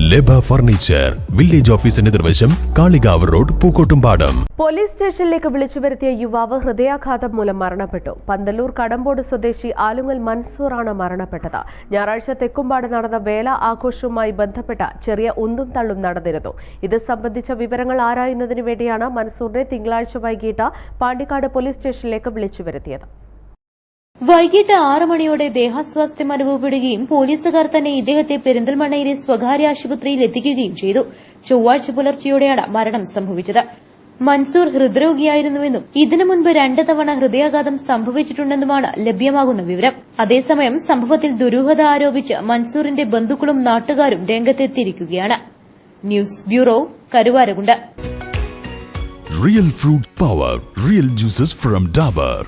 ലബ furniture village ഓഫീസിന് എതിർവശം Kalikavu road Pookkottumpadam. Police സ്റ്റേഷനിലേക്ക് വിളിച്ചു വരുത്തിയ യുവാവ് ഹൃദയാഘാതം മൂലം മരണപ്പെട്ടു. പന്തല്ലൂർ കടമ്പോട് സ്വദേശി ആലുങ്ങൽ മൻസൂറാണ് മരണപ്പെട്ടത്. ഞായറാഴ്ച തെക്കുംപാട് നടന്ന വേല ആഘോഷവുമായി ബന്ധപ്പെട്ട ചെറിയ ഉന്തും തള്ളും നടന്നിരുന്നു. ഇത് സംബന്ധിച്ച വിവരങ്ങൾ ആരായുന്നതിന് വേണ്ടിയാണ് മൻസൂറിനെ തിങ്കളാഴ്ച വൈകിട്ട് പാണ്ടിക്കാട് പോലീസ് സ്റ്റേഷനിലേക്ക് വിളിച്ചു വരുത്തിയത്. വൈകിട്ട് ആറ് മണിയോടെ ദേഹാസ്വാസ്ഥ്യം അനുഭവപ്പെടുകയും പോലീസുകാർ തന്നെ ഇദ്ദേഹത്തെ പെരിന്തൽമണ്ണയിലെ സ്വകാര്യ ആശുപത്രിയിൽ എത്തിക്കുകയും ചെയ്തു. ചൊവ്വാഴ്ച പുലർച്ചെയോടെയാണ് മരണം സംഭവിച്ചത്. മൻസൂർ ഹൃദ്രോഗിയായിരുന്നുവെന്നും ഇതിനു മുൻപ് രണ്ട് തവണ ഹൃദയാഘാതം സംഭവിച്ചിട്ടുണ്ടെന്നുമാണ് ലഭ്യമാകുന്ന വിവരം. അതേസമയം സംഭവത്തിൽ ദുരൂഹത ആരോപിച്ച് മൻസൂറിന്റെ ബന്ധുക്കളും നാട്ടുകാരും രംഗത്തെത്തിയിരിക്കുകയാണ്. News bureau Karuvarakundu. Real fruit power real juices from Dabur